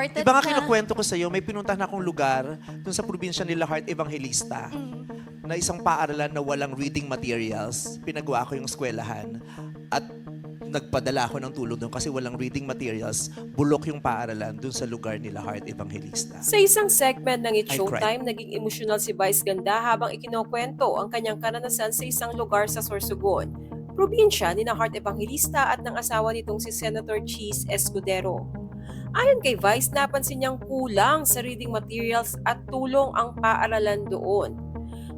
Di Supported ba nga na. kinukwento ko sa'yo, may pinuntahan akong lugar dun sa probinsya nila Heart Evangelista Mm. na isang paaralan na walang reading materials. Pinagawa ko yung eskwelahan at nagpadala ako ng tulong doon kasi walang reading materials. Bulok yung paaralan dun sa lugar nila Heart Evangelista. Sa isang segment ng It's I Showtime, naging emosyonal si Vice Ganda habang ikinokwento ang kanyang karanasan sa isang lugar sa Sorsogon, probinsya ni na Heart Evangelista at ng asawa nitong si Senator Cheese Escudero. Ayon kay Vice, napansin niyang kulang sa reading materials at tulong ang paaralan doon.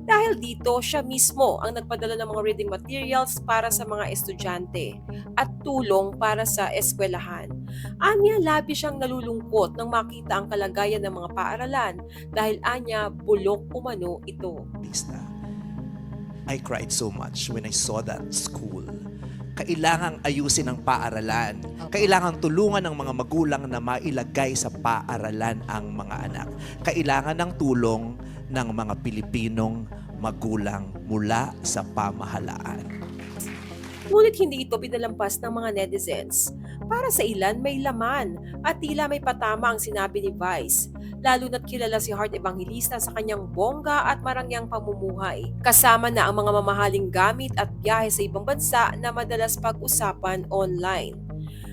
Dahil dito, siya mismo ang nagpadala ng mga reading materials para sa mga estudyante at tulong para sa eskwelahan. Anya, labi siyang nalulungkot nang makita ang kalagayan ng mga paaralan dahil anya bulok umano ito. I cried so much when I saw that school. Kailangang ayusin ang paaralan. Kailangan tulungan ng mga magulang na mailagay sa paaralan ang mga anak. Kailangan ng tulong ng mga Pilipinong magulang mula sa pamahalaan. Ngunit hindi ito pinalampas ng mga netizens. Para sa ilan, may laman at tila may patama ang sinabi ni Vice. Lalo na't kilala si Heart Evangelista sa kanyang bongga at marangyang pamumuhay. Kasama na ang mga mamahaling gamit at biyahe sa ibang bansa na madalas pag-usapan online.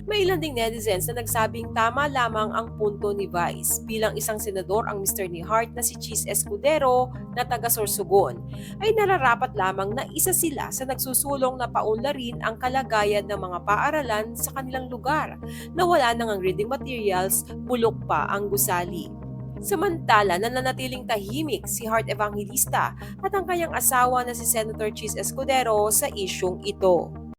May ilan ding netizens na nagsabing tama lamang ang punto ni Vice. Bilang isang senador ang Mr. ni Heart na si Cheese Escudero na taga Sorsogon ay nararapat lamang na isa sila sa nagsusulong na paunlarin ang kalagayan ng mga paaralan sa kanilang lugar na wala nang ang reading materials, bulok pa ang gusali. Samantala, nananatiling tahimik si Heart Evangelista at ang kanyang asawa na si Senator Cheese Escudero sa isyong ito.